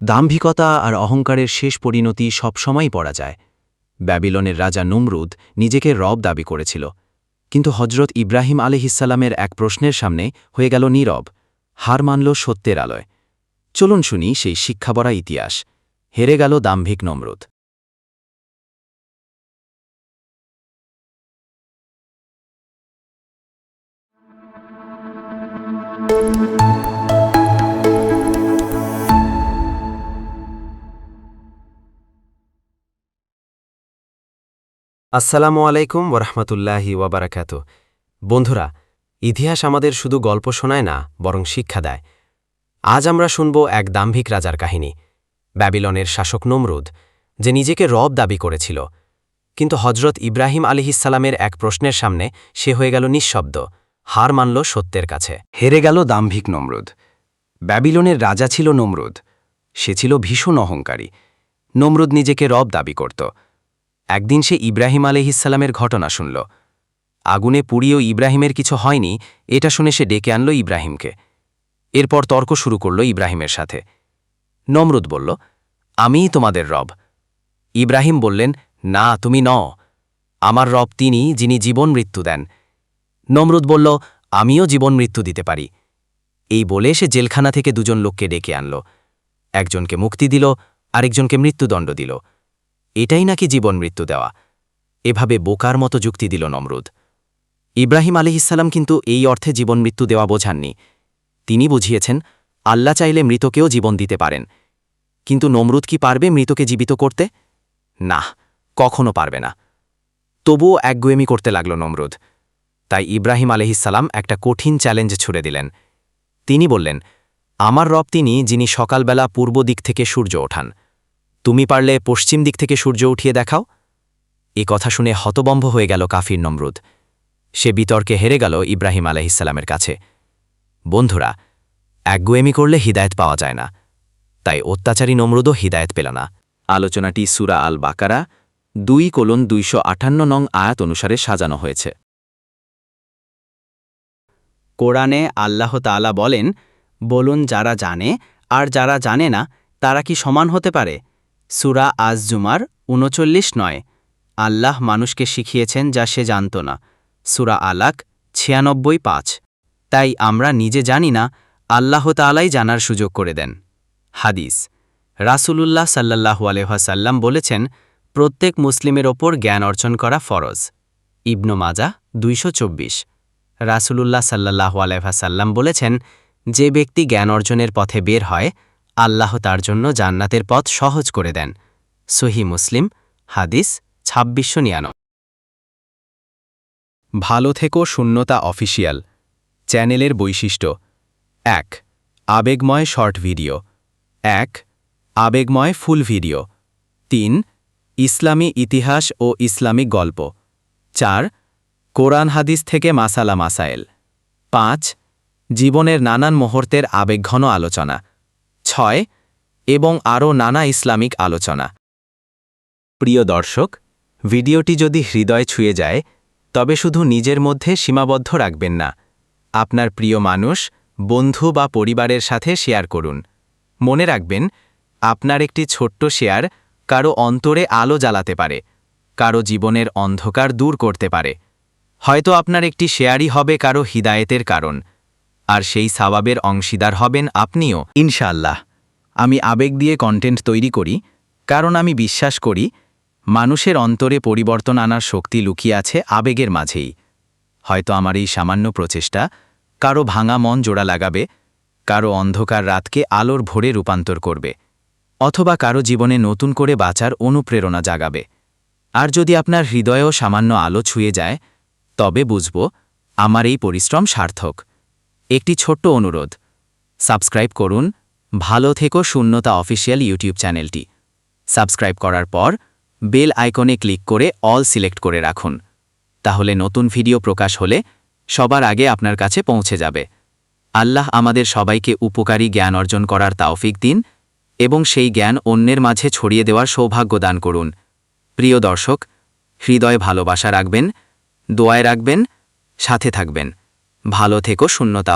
দাম্ভিকতা আর অহংকারের শেষ পরিণতি সবসময়ই পড়া যায়। ব্যাবিলনের রাজা নুমরুদ নিজেকে রব দাবি করেছিল। কিন্তু হজরত ইব্রাহিম আলহিসাল্লামের এক প্রশ্নের সামনে হয়ে গেল নীরব, হার মানল সত্যের আলোয়। চলুন শুনি সেই শিক্ষাবরা ইতিহাস। হেরে গেল দাম্ভিক নমরুদ। আসসালামু আলাইকুম ওরহমতুল্লাহি ওয়াবারাকাত। বন্ধুরা, ইতিহাস আমাদের শুধু গল্প শোনায় না, বরং শিক্ষা দেয়। আজ আমরা শুনব এক দাম্ভিক রাজার কাহিনী, ব্যাবিলনের শাসক নমরুদ, যে নিজেকে রব দাবি করেছিল। কিন্তু হজরত ইব্রাহিম আলিহিসাল্লামের এক প্রশ্নের সামনে সে হয়ে গেল নিঃশব্দ, হার মানল সত্যের কাছে। হেরে গেল দাম্ভিক নমরুদ। ব্যাবিলনের রাজা ছিল নমরুদ, সে ছিল ভীষণ অহংকারী। নমরুদ নিজেকে রব দাবি করত একদিন সে ইব্রাহিম আলহিসাল্লামের ঘটনা শুনল। আগুনে পুড়িয়েও ইব্রাহিমের কিছু হয়নি, এটা শুনে সে ডেকে আনল ইব্রাহিমকে। এরপর তর্ক শুরু করল ইব্রাহিমের সাথে। নমরুদ বলল, আমিই তোমাদের রব। ইব্রাহিম বললেন, না, তুমি ন আমার রব তিনি, যিনি জীবন মৃত্যু দেন। নমরুদ বলল, আমিও জীবন মৃত্যু দিতে পারি। এই বলে সে জেলখানা থেকে দুজন লোককে ডেকে আনল। একজনকে মুক্তি দিল, আরেকজনকে মৃত্যুদণ্ড দিল। এটাই নাকি জীবন মৃত্যু দেওয়া। এভাবে বোকার মতো যুক্তি দিল নমরুদ। ইব্রাহিম আলিহিসাল্লাম কিন্তু এই অর্থে জীবন মৃত্যু দেওয়া বোঝাননি। তিনি বুঝিয়েছেন, আল্লাহ চাইলে মৃতকেও জীবন দিতে পারেন। কিন্তু নমরুদ কি পারবে মৃতকে জীবিত করতে? না, কখনো পারবে না। তবুও একগুয়েমি করতে লাগল নমরুদ। তাই ইব্রাহিম আলহিসাল্লাম একটা কঠিন চ্যালেঞ্জ ছুড়ে দিলেন। তিনি বললেন, আমার রব তিনি যিনি সকালবেলা পূর্ব দিক থেকে সূর্য ওঠান। তুমি পারলে পশ্চিম দিক থেকে সূর্য উঠিয়ে দেখাও। এ কথা শুনে হতবম্ব হয়ে গেল কাফির নমরুদ। সে বিতর্কে হেরে গেল ইব্রাহিম আলহিসাল্লামের কাছে। বন্ধুরা একগুয়েমি করলে হিদায়ত পাওয়া যায় না। তাই অত্যাচারী নমরুদও হিদায়ত পেল না। আলোচনাটি সুরা আল বাকারা দুই কোলন দুইশো আটান্ন নং আয়াত অনুসারে সাজানো হয়েছে। কোরআনে আল্লাহ তাআলা বলেন, বলুন যারা জানে, আর যারা জানে না, তারা কি সমান হতে পারে? সুরা আজ জুমার উনচল্লিশ নয়। আল্লাহ মানুষকে শিখিয়েছেন যা সে জানত না। সুরা আলাক ছিয়ানব্বই পাঁচ। তাই আমরা নিজে জানি না, আল্লাহ তালাই জানার সুযোগ করে দেন। হাদিস। রাসূলুল্লাহ সাল্লাহু আলহাসাল্লাম বলেছেন, প্রত্যেক মুসলিমের ওপর জ্ঞান অর্জন করা ফরজ। ইবনু মাজা দুইশো চব্বিশ। রাসূলুল্লাহ সাল্লাহু আলহাসাল্লাম বলেছেন, যে ব্যক্তি জ্ঞান অর্জনের পথে বের হয় আল্লাহ তার জন্য জান্নাতের পথ সহজ করে দেন। সহি মুসলিম, হাদিস ছাব্বিশশো নিয়ানো ভালো থেকো শূন্যতা অফিসিয়াল চ্যানেলের বৈশিষ্ট্য। এক, আবেগময় শর্ট ভিডিও। এক, আবেগময় ফুল ভিডিও। তিন, ইসলামী ইতিহাস ও ইসলামিক গল্প। চার, কোরআন হাদিস থেকে মাসালা মাসায়েল। পাঁচ, জীবনের নানান মুহূর্তের আবেগঘন আলোচনা। ছয়, এবং আরও নানা ইসলামিক আলোচনা। প্রিয় দর্শক, ভিডিওটি যদি হৃদয় ছুঁয়ে যায়, তবে শুধু নিজের মধ্যে সীমাবদ্ধ রাখবেন না। আপনার প্রিয় মানুষ, বন্ধু বা পরিবারের সাথে শেয়ার করুন। মনে রাখবেন, আপনার একটি ছোট্ট শেয়ার কারও অন্তরে আলো জ্বালাতে পারে, কারও জীবনের অন্ধকার দূর করতে পারে। হয়তো আপনার একটি শেয়ারই হবে কারও হিদায়েতের কারণ। আর সেই সাবাবের অংশীদার হবেন আপনিও। ইনশাল্লাহ আমি আবেগ দিয়ে কন্টেন্ট তৈরি করি, কারণ আমি বিশ্বাস করি, মানুষের অন্তরে পরিবর্তন আনার শক্তি লুকিয়ে আছে আবেগের মাঝেই। হয়তো আমার এই সামান্য প্রচেষ্টা কারও ভাঙা মন জোড়া লাগাবে, কারও অন্ধকার রাতকে আলোর ভোরে রূপান্তর করবে, অথবা কারও জীবনে নতুন করে বাঁচার অনুপ্রেরণা জাগাবে। আর যদি আপনার হৃদয়েও সামান্য আলো ছুঁয়ে যায়, তবে বুঝব, আমার এই পরিশ্রম সার্থক। একটি ছোট্ট অনুরোধ। সাবস্ক্রাইব করুন ভালো থেকো শূন্যতা অফিসিয়াল ইউটিউব চ্যানেলটি। সাবস্ক্রাইব করার পর বেল আইকনে ক্লিক করে অল সিলেক্ট করে রাখুন। তাহলে নতুন ভিডিও প্রকাশ হলে সবার আগে আপনার কাছে পৌঁছে যাবে। আল্লাহ আমাদের সবাইকে উপকারী জ্ঞান অর্জন করার তাওফিক দিন এবং সেই জ্ঞান অন্যের মাঝে ছড়িয়ে দেওয়ার সৌভাগ্য দান করুন। প্রিয় দর্শক, হৃদয় ভালোবাসা রাখবেন, দোয়ায় রাখবেন, সাথে থাকবেন। ভালো থেকো শূন্যতা